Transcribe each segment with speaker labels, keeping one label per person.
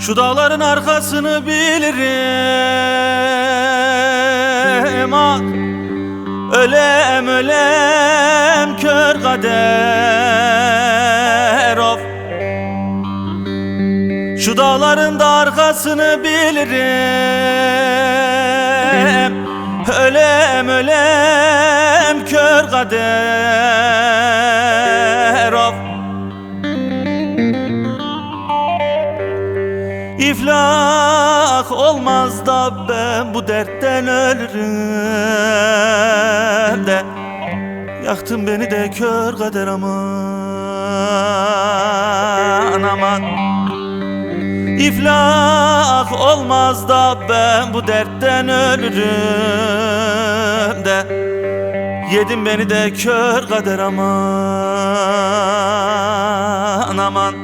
Speaker 1: Şu dağların arkasını bilirim. Ah Ölem ölem kör kader. Of. Şu dağların da arkasını bilirim. Ölem ölem kör kader of. İflah olmaz da ben bu dertten ölürüm de. Yaktın beni de kör kader aman aman İflah olmaz da ben bu dertten ölürüm de. Yedin beni de kör kader aman aman.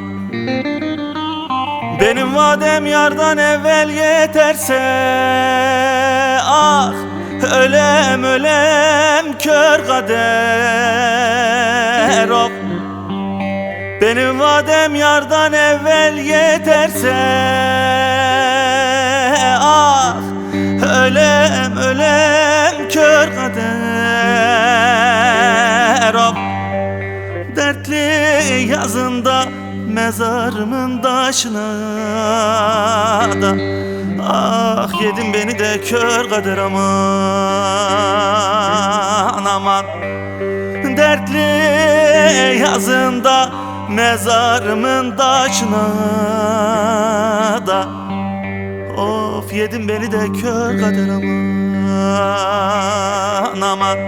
Speaker 1: Benim vadem yardan evvel yeterse Ah ölem ölem kör kader of Benim vadem yardan evvel yeterse Ah ölem ölem kör kader. Of Dertli yazında mezarımın taşına da Ah yedin beni de kör kader aman aman. Dertli yazında mezarımın taşına da. Of yedin beni de kör kader aman aman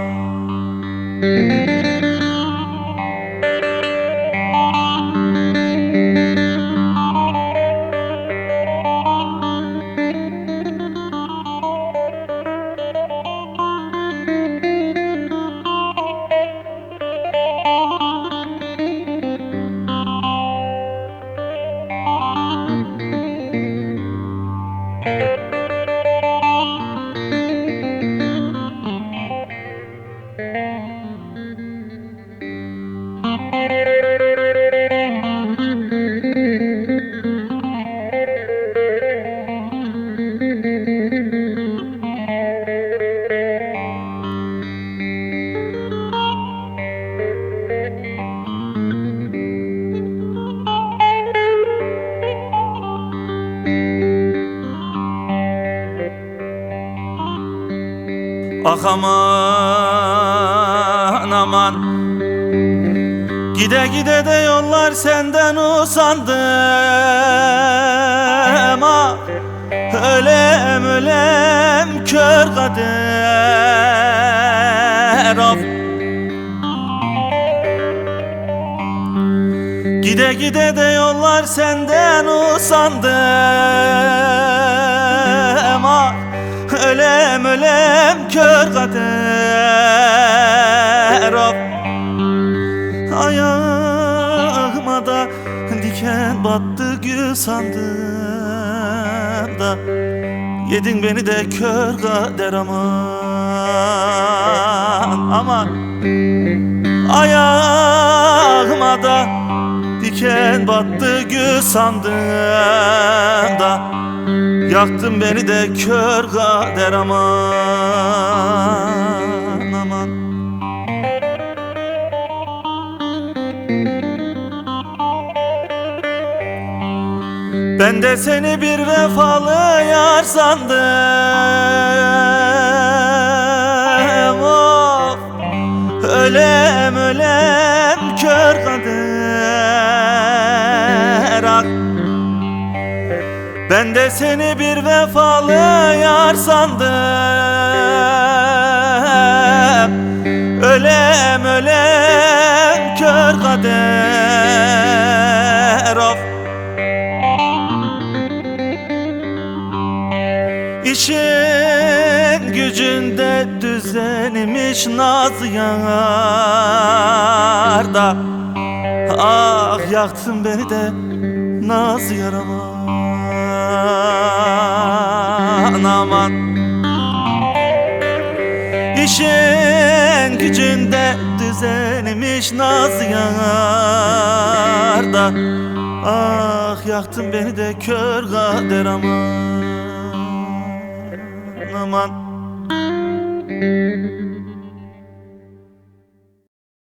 Speaker 1: Ah aman aman. Gide gide de yollar senden usandım. Ah Ölem ölem kör kader. Of. Gide gide de yollar senden usandım. Ah Ölem ölem diken battı gül sandım Yedin beni de kör kader aman. Aman Ayağıma da diken battı gül sandım Yaktın beni de kör kader aman Ben de seni bir vefalı yar sandım. Of Ölem ölem kör kader. Ah. Ben de seni bir vefalı yar sandım. Ölem ölem gücünde düzenmiş naz yarda Ah yaktın beni de naz yarama. Aman. İşin gücünde düzenmiş naz yarda Ah yaktın beni de kör kader aman. Aman thank you.